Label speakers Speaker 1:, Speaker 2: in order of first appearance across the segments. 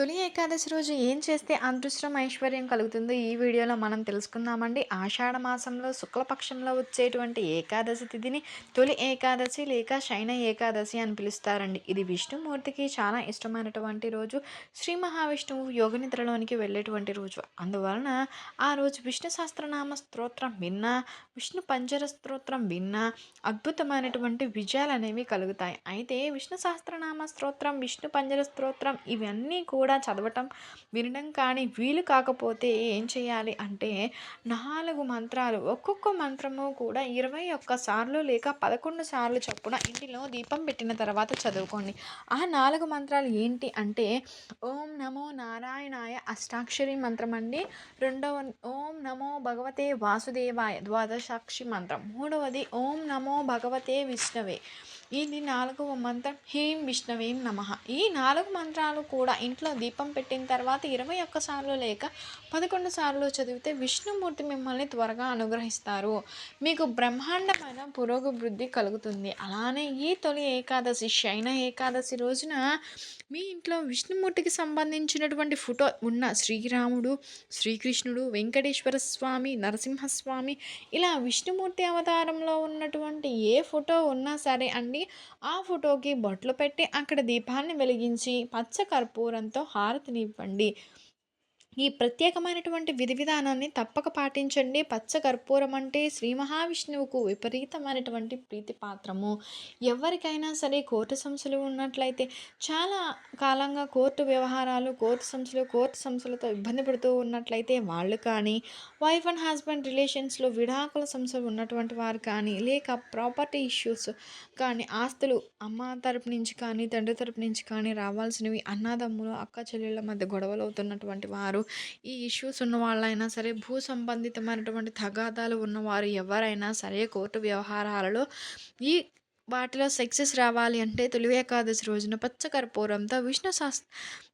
Speaker 1: తొలి ఏకాదశి రోజు ఏం చేస్తే అదృష్టం ఐశ్వర్యం కలుగుతుందో ఈ వీడియోలో మనం తెలుసుకుందామండి. ఆషాఢ మాసంలో శుక్లపక్షంలో వచ్చేటువంటి ఏకాదశి తిథిని తొలి ఏకాదశి లేక శైన ఏకాదశి అని పిలుస్తారండి. ఇది విష్ణుమూర్తికి చాలా ఇష్టమైనటువంటి రోజు. శ్రీ మహావిష్ణువు యోగనిద్రలోనికి వెళ్ళేటువంటి రోజు. అందువలన ఆ రోజు విష్ణు సహస్రనామ స్తోత్రం విన్నా విష్ణు పంజర స్తోత్రం విన్నా అద్భుతమైనటువంటి విజయాలు అనేవి కలుగుతాయి. అయితే విష్ణు సహస్రనామ స్తోత్రం విష్ణు పంజర స్తోత్రం ఇవన్నీ కూడా కూడా చదవటం వినడం కానీ వీలు కాకపోతే ఏం చేయాలి అంటే నాలుగు మంత్రాలు ఒక్కొక్క మంత్రము కూడా ఇరవై ఒక్క సార్లు లేక పదకొండు సార్లు చొప్పున ఇంటిలో దీపం పెట్టిన తర్వాత చదువుకోండి. ఆ నాలుగు మంత్రాలు ఏంటి అంటే ఓం నమో నారాయణాయ అష్టాక్షరి మంత్రం అండి. రెండవ ఓం నమో భగవతే వాసుదేవాయ ద్వాదశాక్షి మంత్రం. మూడవది ఓం నమో భగవతే విష్ణవే. ఇది నాలుగవ మంత్రం. హీం విష్ణవేం నమ. ఈ నాలుగు మంత్రాలు కూడా ఇంట్లో దీపం పెట్టిన తర్వాత ఇరవై ఒక్కసార్లు లేక పదకొండు సార్లు చదివితే విష్ణుమూర్తి మిమ్మల్ని త్వరగా అనుగ్రహిస్తారు. మీకు బ్రహ్మాండమైన పురోగభివృద్ధి కలుగుతుంది. అలానే ఈ తొలి ఏకాదశి శయన ఏకాదశి రోజున మీ ఇంట్లో విష్ణుమూర్తికి సంబంధించినటువంటి ఫోటో ఉన్న శ్రీరాముడు శ్రీకృష్ణుడు వెంకటేశ్వర స్వామి నరసింహస్వామి ఇలా విష్ణుమూర్తి అవతారంలో ఉన్నటువంటి ఏ ఫోటో ఉన్నా సరే అండి ఆ ఫోటోకి బొట్లు పెట్టి అక్కడ దీపాన్ని వెలిగించి పచ్చ కర్పూరంతో హారతినివ్వండి. ఈ ప్రత్యేకమైనటువంటి విధి విధానాన్ని తప్పక పాటించండి. పచ్చ కర్పూరం అంటే శ్రీ మహావిష్ణువుకు విపరీతమైనటువంటి ప్రీతి పాత్రము. ఎవరికైనా సరే కోర్టు సంస్థలు ఉన్నట్లయితే చాలా కాలంగా కోర్టు వ్యవహారాలు కోర్టు సంస్థలు కోర్టు సంస్థలతో ఇబ్బంది పడుతూ ఉన్నట్లయితే వాళ్ళు కానీ వైఫ్ అండ్ హస్బెండ్ రిలేషన్స్లో విడాకుల సంస్థలు ఉన్నటువంటి వారు కానీ లేక ప్రాపర్టీ ఇష్యూస్ కానీ ఆస్తులు అమ్మ తరపు నుంచి కానీ తండ్రి తరపు నుంచి కానీ రావాల్సినవి అన్నదమ్ములు అక్క చెల్లెళ్ళ మధ్య గొడవలు అవుతున్నటువంటి వారు ఈ ఇష్యూస్ ఉన్న వాళ్ళైనా సరే భూ సంబంధితమైనటువంటి తగాదాలు ఉన్నవారు ఎవరైనా సరే కోర్టు వ్యవహారాలలో ఈ వాటిలో సక్సెస్ రావాలి అంటే తొలి ఏకాదశి రోజున పచ్చకర్పూరంతో విష్ణు శాస్త్ర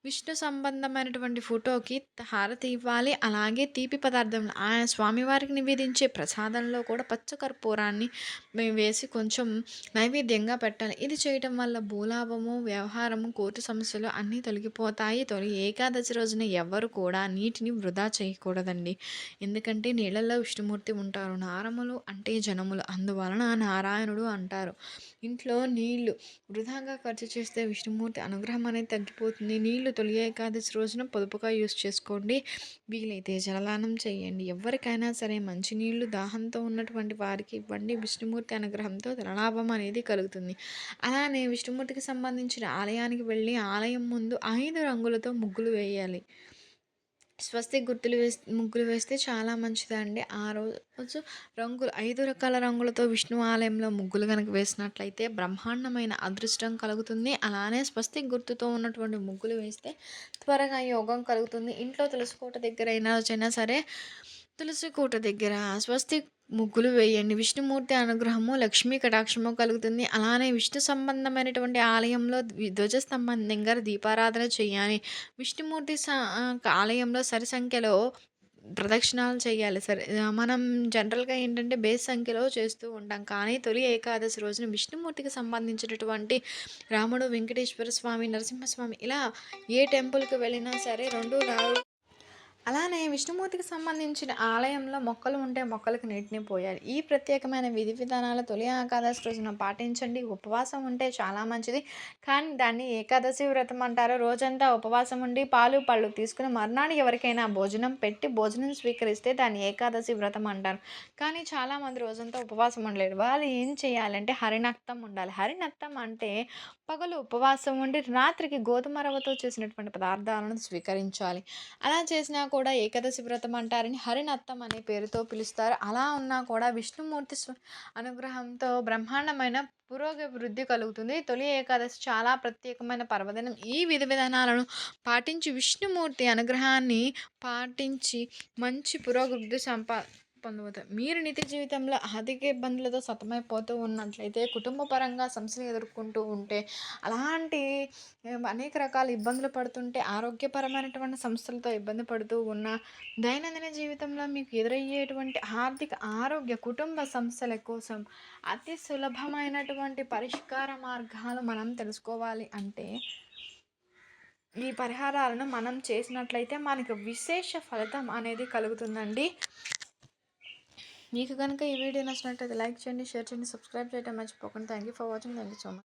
Speaker 1: విష్ణు సంబంధమైనటువంటి ఫోటోకి హారతి ఇవ్వాలి. అలాగే తీపి పదార్థం ఆ స్వామివారికి నివేదించే ప్రసాదంలో కూడా పచ్చకర్పూరాన్ని మేము వేసి కొంచెం నైవేద్యంగా పెట్టాలి. ఇది చేయటం వల్ల భూలాభము వ్యవహారము కోర్టు సమస్యలు అన్నీ తొలగిపోతాయి. తొలి ఏకాదశి రోజున ఎవరు కూడా నీటిని వృధా చేయకూడదండి. ఎందుకంటే నీళ్ళల్లో విష్ణుమూర్తి ఉంటారు. నారములు అంటే జనములు. అందువలన నారాయణుడు అంటారు. ఇంట్లో నీళ్ళు వృధాగా ఖర్చు చేస్తే విష్ణుమూర్తి అనుగ్రహం అనేది తగ్గిపోతుంది. నీళ్ళు తొలి ఏకాదశి రోజున పొదుపుగా యూస్ చేసుకోండి. వీలైతే జలదానం చేయండి. ఎవరికైనా సరే మంచినీళ్ళు దాహంతో ఉన్నటువంటి వారికి ఇవ్వండి. విష్ణుమూర్తి అనుగ్రహంతో ధనలాభం అనేది కలుగుతుంది. అలానే విష్ణుమూర్తికి సంబంధించిన ఆలయానికి వెళ్ళి ఆలయం ముందు ఐదు రంగులతో ముగ్గులు వేయాలి. స్వస్తి గుర్తులు వేసి ముగ్గులు వేస్తే చాలా మంచిదండి. ఆ రోజు రంగులు ఐదు రకాల రంగులతో విష్ణు ఆలయంలో ముగ్గులు కనుక వేసినట్లయితే బ్రహ్మాండమైన అదృష్టం కలుగుతుంది. అలానే స్వస్తి గుర్తుతో ఉన్నటువంటి ముగ్గులు వేస్తే త్వరగా యోగం కలుగుతుంది. ఇంట్లో తులసికోట దగ్గర అయినా సరే తులసి కోట దగ్గర స్వస్తి ముగ్గులు వేయండి. విష్ణుమూర్తి అనుగ్రహము లక్ష్మీ కటాక్షము కలుగుతుంది. అలానే విష్ణు సంబంధమైనటువంటి ఆలయంలో ధ్వజస్తంభం దగ్గర దీపారాధన చేయాలి. విష్ణుమూర్తి ఆలయంలో సరి సంఖ్యలో ప్రదక్షిణాలు చేయాలి. సరే మనం జనరల్గా ఏంటంటే బేస్ సంఖ్యలో చేస్తూ ఉంటాం. కానీ తొలి ఏకాదశి రోజున విష్ణుమూర్తికి సంబంధించినటువంటి రాముడు వెంకటేశ్వర స్వామి నరసింహస్వామి ఇలా ఏ టెంపుల్కి వెళ్ళినా సరే రెండు నాలుగు అలానే విష్ణుమూర్తికి సంబంధించిన ఆలయంలో మొక్కలు ఉంటే మొక్కలకు నీటిని పోయాలి. ఈ ప్రత్యేకమైన విధి విధానాలు తొలి ఏకాదశి రోజున పాటించండి. ఉపవాసం ఉంటే చాలా మంచిది. కానీ దాన్ని ఏకాదశి వ్రతం అంటారు. రోజంతా ఉపవాసం ఉండి పాలు పళ్ళు తీసుకుని మర్నాడు ఎవరికైనా భోజనం పెట్టి భోజనం స్వీకరిస్తే దాన్ని ఏకాదశి వ్రతం అంటారు. కానీ చాలామంది రోజంతా ఉపవాసం ఉండలేరు. వాళ్ళు ఏం చేయాలంటే హరినక్తం ఉండాలి. హరినక్తం అంటే పగలు ఉపవాసం ఉండి రాత్రికి గోధుమ రవ్వతో చేసినటువంటి పదార్థాలను స్వీకరించాలి. అలా చేసినాక కూడా ఏకాదశి వ్రతం అంటారని హరినత్తం అనే పేరుతో పిలుస్తారు. అలా ఉన్నా కూడా విష్ణుమూర్తి అనుగ్రహంతో బ్రహ్మాండమైన పురోగభివృద్ధి కలుగుతుంది. తొలి ఏకాదశి చాలా ప్రత్యేకమైన పర్వదినం. ఈ విధి విధానాలను పాటించి విష్ణుమూర్తి అనుగ్రహాన్ని పాటించి మంచి పురోగభివృద్ధి సంపా పొందబోతారు మీరు నిత్య జీవితంలో ఆర్థిక ఇబ్బందులతో సతమైపోతూ ఉన్నట్లయితే కుటుంబ పరంగా సమస్యలు ఎదుర్కొంటూ ఉంటే అలాంటి అనేక రకాల ఇబ్బందులు పడుతుంటే ఆరోగ్యపరమైనటువంటి సమస్యలతో ఇబ్బంది పడుతూ ఉన్న దైనందిన జీవితంలో మీకు ఎదురయ్యేటువంటి ఆర్థిక ఆరోగ్య కుటుంబ సమస్యల కోసం అతి సులభమైనటువంటి పరిష్కార మార్గాలు మనం తెలుసుకోవాలి అంటే ఈ పరిహారాలను మనం చేసినట్లయితే మనకు విశేష ఫలితం అనేది కలుగుతుందండి. మీకు కనుక ఈ వీడియో నచ్చినట్లయితే లైక్ చేయండి షేర్ చేయండి సబ్స్క్రైబ్ చేయడం మర్చిపోకండి. Thank you for watching thank you so much